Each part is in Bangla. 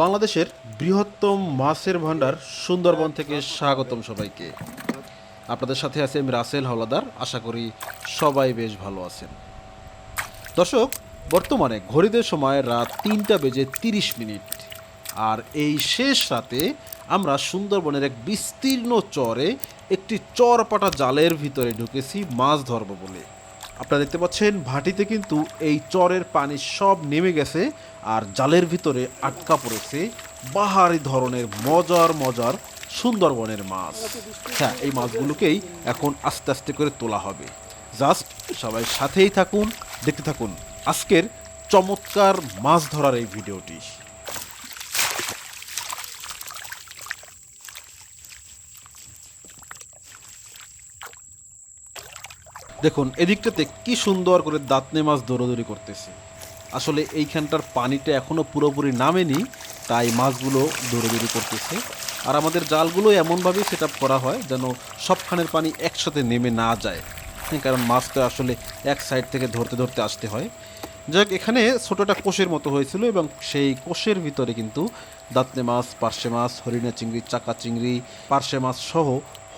বাংলাদেশের বৃহত্তম মাছের ভান্ডার সুন্দরবন থেকে স্বাগতম সবাইকে। আপনাদের সাথে আছে আমি রাসেল হাওলাদার। আশা করি সবাই বেশ ভালো আছেন। দর্শক, বর্তমানে ঘড়িদের সময় রাত তিনটা বেজে তিরিশ মিনিট। আর এই শেষ রাতে আমরা সুন্দরবনের এক বিস্তীর্ণ চরে একটি চরপাটা জালের ভিতরে ঢুকেছি, মাছ ধরবো বলে। আপনারা দেখতে পাচ্ছেন, ভাটিতে কিন্তু এই চরের পানি সব নেমে গেছে আর জালের ভিতরে আটকা পড়েছে। বাহারি ধরনের মজার মজার সুন্দরবনের মাছ। হ্যাঁ এই মাছগুলোকেই এখন আস্তে আস্তে করে তোলা হবে। জাস্ট সবাই সাথেই থাকুন, দেখতে থাকুন আজকের চমৎকার মাছ ধরার এই ভিডিওটি। দেখুন, এদিকটাতে কি সুন্দর করে দাঁতনে মাছ দৌড়াদৌড়ি করতেছে। আসলে এইখানটার পানিটা এখনও পুরোপুরি নামেনি, তাই মাছগুলো দৌড়াদৌড়ি করতেছে। আর আমাদের জালগুলো এমনভাবেই সেট আপ করা হয় যেন সবখানের পানি একসাথে নেমে না যায়। হ্যাঁ, কারণ মাছটা আসলে এক সাইড থেকে ধরতে ধরতে আসতে হয়। যাক এখানে ছোটো একটা কোষের মতো হয়েছিল এবং সেই কোষের ভিতরে কিন্তু দাঁতনে মাছ পার্শে মাছ হরিণা চিংড়ি চাকা চিংড়ি পার্শে মাছ সহ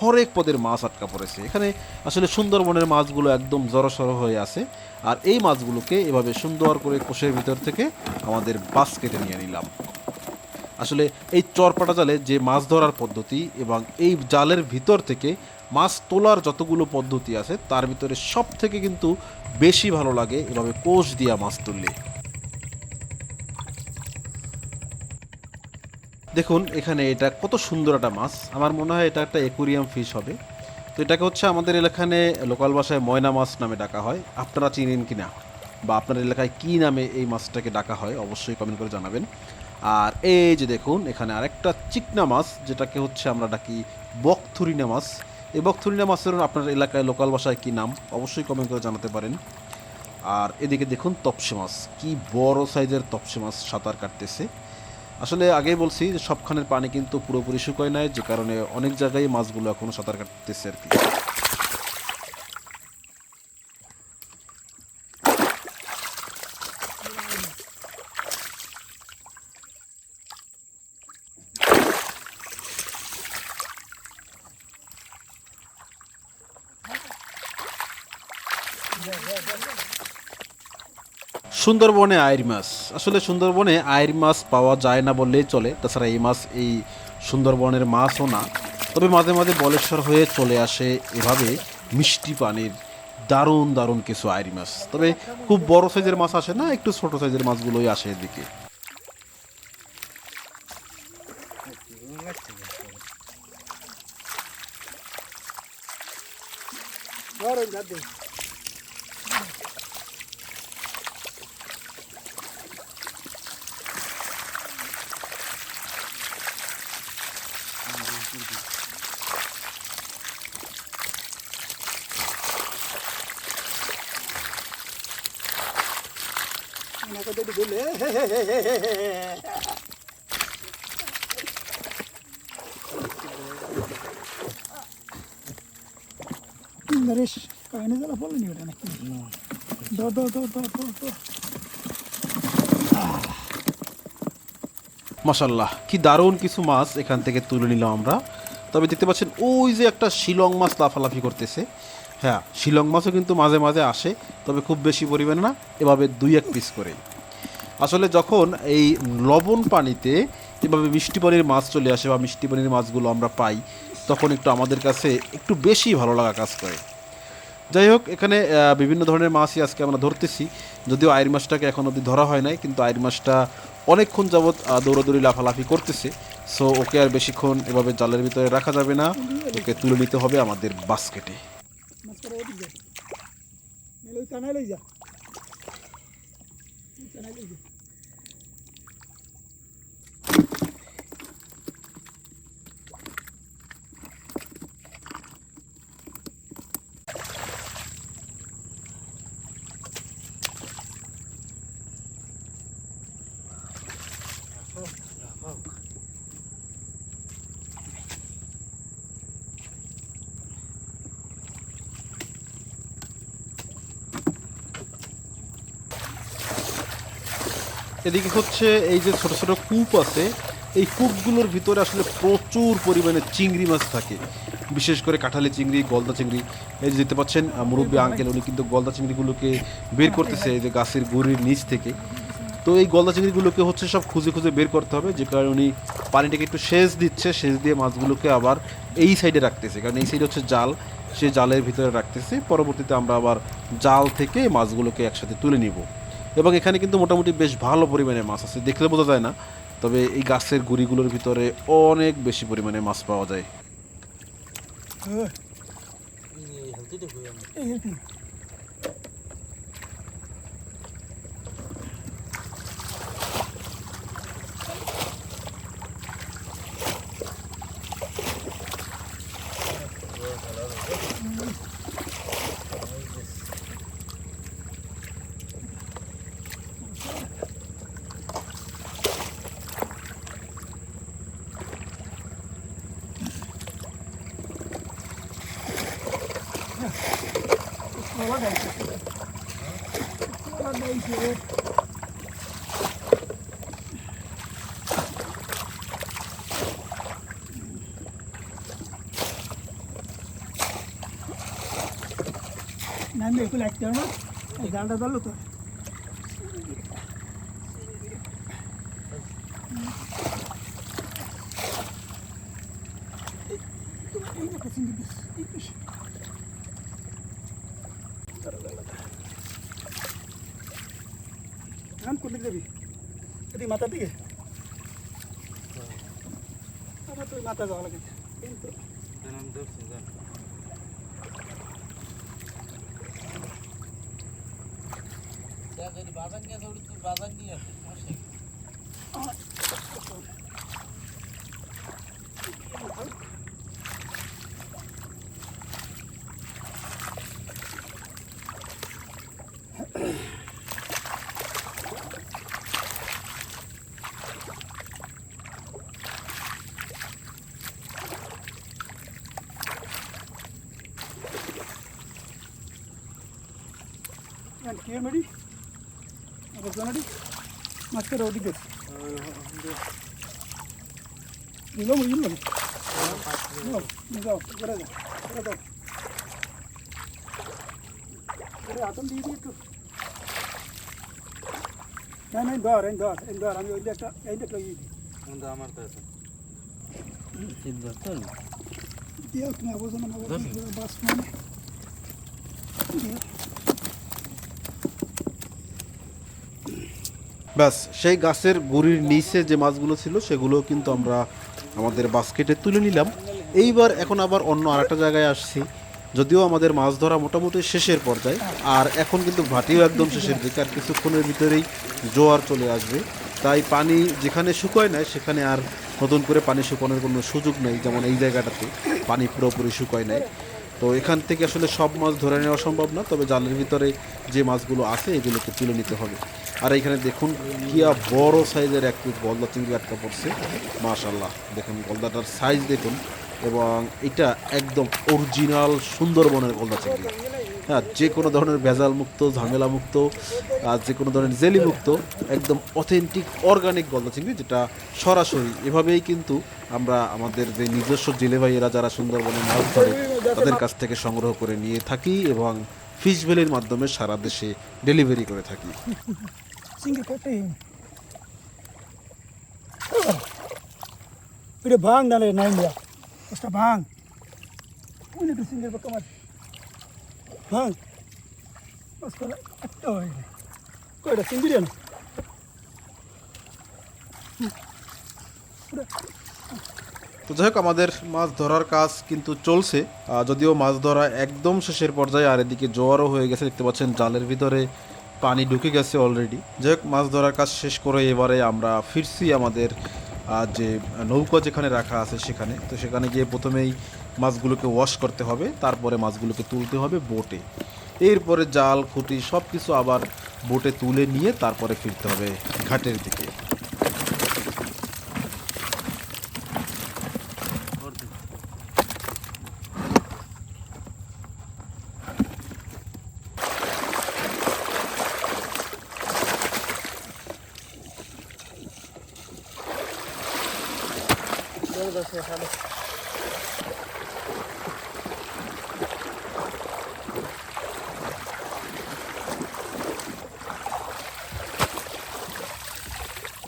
হরেক পদের মাছ আটকা পড়েছে। এখানে আসলে সুন্দরবনের মাছগুলো একদম জড়সড় হয়ে আছে। আর এই মাছগুলোকে এভাবে সুন্দর করে কোষের ভিতর থেকে আমাদের বাস্কেটে নিয়ে নিলাম। আসলে এই চরপাটা জালে যে মাছ ধরার পদ্ধতি এবং এই জালের ভিতর থেকে মাছ তোলার যতগুলো পদ্ধতি আছে, তার ভিতরে সব থেকে কিন্তু বেশি ভালো লাগে এভাবে কোষ দিয়া মাছ তুললে। দেখুন, এখানে এটা কত সুন্দর একটা মাছ। আমার মনে হয় এটা একটা একুরিয়াম ফিশ হবে। তো এটাকে হচ্ছে আমাদের এলাকানে লোকাল ভাষায় ময়না মাছ নামে ডাকা হয়। আপনারা চিনেন কি না বা আপনার এলাকায় কি নামে এই মাছটাকে ডাকা হয়, অবশ্যই কমেন্ট করে জানাবেন। আর এই যে দেখুন, এখানে আরেকটা চিকনা মাছ, যেটাকে হচ্ছে আমরা ডাকি বকথুরিনা মাছ। এই বকথুরিনা মাছের আপনার এলাকায় লোকাল ভাষায় কি নাম? অবশ্যই কমেন্ট করে জানাতে পারেন। আর এদিকে দেখুন তপসে মাছ, কি বড় সাইজের তপসে মাছ সাঁতার কাটতেছে। আসলে আগেই বলছি যে সবখানের পানি কিন্তু পুরোপুরি শুকায় নাই, যে কারণে অনেক জায়গায় মাছগুলো এখনও সাঁতার কাটতেছে আর কি। সুন্দরবনে আয়ের মাছ। আসলে সুন্দরবনে আয়ের মাছ পাওয়া যায় না বললেই চলে। তাছাড়া এই মাছ, এই সুন্দরবনের মাছও না। তবে মাঝে মাঝে বলেশ্বর হয়ে চলে আসে এভাবে মিষ্টি পানির দারুণ দারুণ কিছু আয়ের মাছ। তবে খুব বড় সাইজের মাছ আসে না, একটু ছোট সাইজের মাছগুলোই আসে এদিকে। নরেশ কাহিনী জ্বালা বলেনি ওটা নাকি? দো দো দো দো দো দো মাসাল্লাহ কি দারুণ কিছু মাছ এখান থেকে তুলে নিলাম আমরা। তবে দেখতে পাচ্ছেন ওই যে একটা শিলং মাছ লাফালাফি করতেছে। হ্যাঁ শিলং মাছও কিন্তু মাঝে মাঝে আসে তবে খুব বেশি পরিমাণে না এভাবে দুই এক পিস করে আসলে যখন এই লবণ পানিতে এভাবে মিষ্টি পানির মাছ চলে আসে বা মিষ্টি পানির মাছগুলো আমরা পাই, তখন একটু আমাদের কাছে একটু বেশি ভালো লাগা কাজ করে। যাই হোক, এখানে বিভিন্ন ধরনের মাছই আজকে আমরা ধরতেছি। যদিও আয়ের মাছটাকে এখন অবধি ধরা হয় নাই, কিন্তু আয়ের মাছটা অনেকক্ষণ যাবৎ দৌড়াদৌড়ি লাফালাফি করতেছে। সো ওকে আর বেশিক্ষণ এভাবে জালের ভিতরে রাখা যাবে না। ওকে তুলে নিতে হবে আমাদের বাস্কেটে। যা। এদিকে হচ্ছে এই যে ছোট ছোট কূপ আছে, এই কূপগুলোর ভিতরে আসলে প্রচুর পরিমাণে চিংড়ি মাছ থাকে। বিশেষ করে কাঁঠালি চিংড়ি, গলদা চিংড়ি। এই যে দেখতে পাচ্ছেন মুরব্বী আঙ্কেল, উনি কিন্তু গলদা চিংড়িগুলোকে বের করতেছে এই যে গাছের গুড়ির নিচ থেকে। তো এই গলদা চিংড়িগুলোকে হচ্ছে সব খুঁজে খুঁজে বের করতে হবে, যে কারণে উনি পানিটাকে একটু সেচ দিচ্ছে, সেচ দিয়ে মাছগুলোকে আবার এই সাইডে রাখতেছে। কারণ এই সাইডে হচ্ছে জাল, সে জালের ভিতরে রাখতেছে। পরবর্তীতে আমরা আবার জাল থেকে মাছগুলোকে একসাথে তুলে নিব। এবং এখানে কিন্তু মোটামুটি বেশ ভালো পরিমাণে মাছ আছে। দেখলে বোঝা যায় না তবে এই গাছের গুড়িগুলোর ভিতরে অনেক বেশি পরিমাণে মাছ পাওয়া যায়। sola değişiyor. Sola değişiyor. నన్ను ఎక్కువ లెక్క దాంట్లో తల్లుతారు মাথার দিকে আমার তো মাথা যাওয়া লাগে কিন্তু Yani kiyemedi. Ama zanadi. ఏమిడి ఒక కొనడి మస్తు రోడ్డుకి ఇల్లు ఇల్లు అతం తీసిట్టు నేను ఏం దోర ఏం దోర ఏం దోర అవి వెళ్ళేట ఏంటో ఇది ముందు అమర్తాయి ఇది వస్తుంది ఇది అవుతుంది బాస్ ব্যাস, সেই গাছের গুড়ির নিচে যে মাছগুলো ছিল সেগুলো কিন্তু আমরা আমাদের বাস্কেটে তুলে নিলাম। এইবার এখন আবার অন্য আরেকটা জায়গায় আসছি, যদিও আমাদের মাছ ধরা মোটামুটি শেষের পর্যায়ে, আর এখন কিন্তু ভাটিও একদম শেষের দিকে, আর কিছুক্ষণের ভিতরেই জোয়ার চলে আসবে। তাই পানি যেখানে শুকোয় না সেখানে আর নতুন করে পানি শুকানোর কোনো সুযোগ নেই, যেমন এই জায়গাটাতে পানি পুরোপুরি শুকোয় নাই। তো এখান থেকে আসলে সব মাছ ধরে নেওয়া সম্ভব না, তবে জালের ভিতরে যে মাছগুলো আছে এগুলোকে তুলে নিতে হবে। আর এখানে দেখুন কিয়া বড় সাইজের এক পিস গলদা চিংড়ি আটকা পড়ছে। মাশাল্লাহ দেখুন গলদাটার সাইজ দেখুন। এবং এটা একদম অরিজিনাল সুন্দরবনের গলদা চিংড়ি। হ্যাঁ যে কোনো ধরনের ভেজাল মুক্ত ঝামেলা মুক্ত আর যে কোনো ধরনের জেলি মুক্ত একদম অথেন্টিক অর্গানিক গলদা চিংড়ি যেটা সরাসরি এভাবেই কিন্তু আমরা আমাদের যে নিজস্ব জেলে ভাইয়েরা যারা সুন্দরবনে মাছ ধরে, তাদের কাছ থেকে সংগ্রহ করে নিয়ে থাকি এবং ফিশ ভ্যালির মাধ্যমে সারা দেশে ডেলিভারি করে থাকি। ভাঙ কয়টা? সিঙ্গিরি তো যাই হোক, আমাদের মাছ ধরার কাজ কিন্তু চলছে। যদিও মাছ ধরা একদম শেষের পর্যায়ে, আর এদিকে জোয়ারও হয়ে গেছে, দেখতে পাচ্ছেন জালের ভিতরে পানি ঢুকে গেছে অলরেডি যাই হোক, মাছ ধরার কাজ শেষ করে এবারে আমরা ফিরছি আমাদের যে নৌকা যেখানে রাখা আছে সেখানে, তো সেখানে গিয়ে প্রথমেই মাছগুলোকে ওয়াশ করতে হবে, তারপরে মাছগুলোকে তুলতে হবে বোটে এরপরে জাল, খুঁটি সব কিছু আবার বোটে তুলে নিয়ে তারপরে ফিরতে হবে ঘাটের দিকে। যাচ্ছে এখানে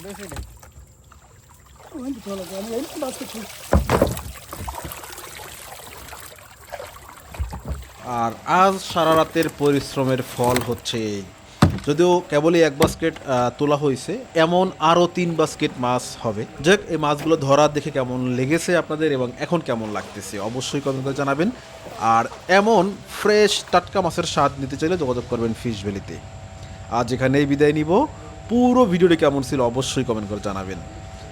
বেশি নেই আমি এই আর আজ সারা রাতের পরিশ্রমের ফল হচ্ছে এই। যদিও কেবলই এক বাস্কেট তোলা হয়েছে, এমন আরও তিন বাস্কেট মাছ হবে। যাক, এই মাছগুলো ধরা দেখে কেমন লেগেছে আপনাদের এবং এখন কেমন লাগতেছে অবশ্যই কমেন্ট করে জানাবেন। আর এমন ফ্রেশ টাটকা মাছের স্বাদ নিতে চাইলে যোগাযোগ করবেন ফিশ ভ্যালিতে আজ এখানেই বিদায় নিব। পুরো ভিডিওটি কেমন ছিল অবশ্যই কমেন্ট করে জানাবেন।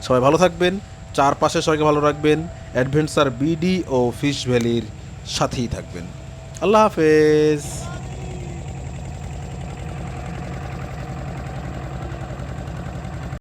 সবাই ভালো থাকবেন, চারপাশে সবাইকে ভালো রাখবেন অ্যাডভেঞ্চার বিডি ও ফিশ ভ্যালির সাথেই থাকবেন। আল্লাহ হাফেজ।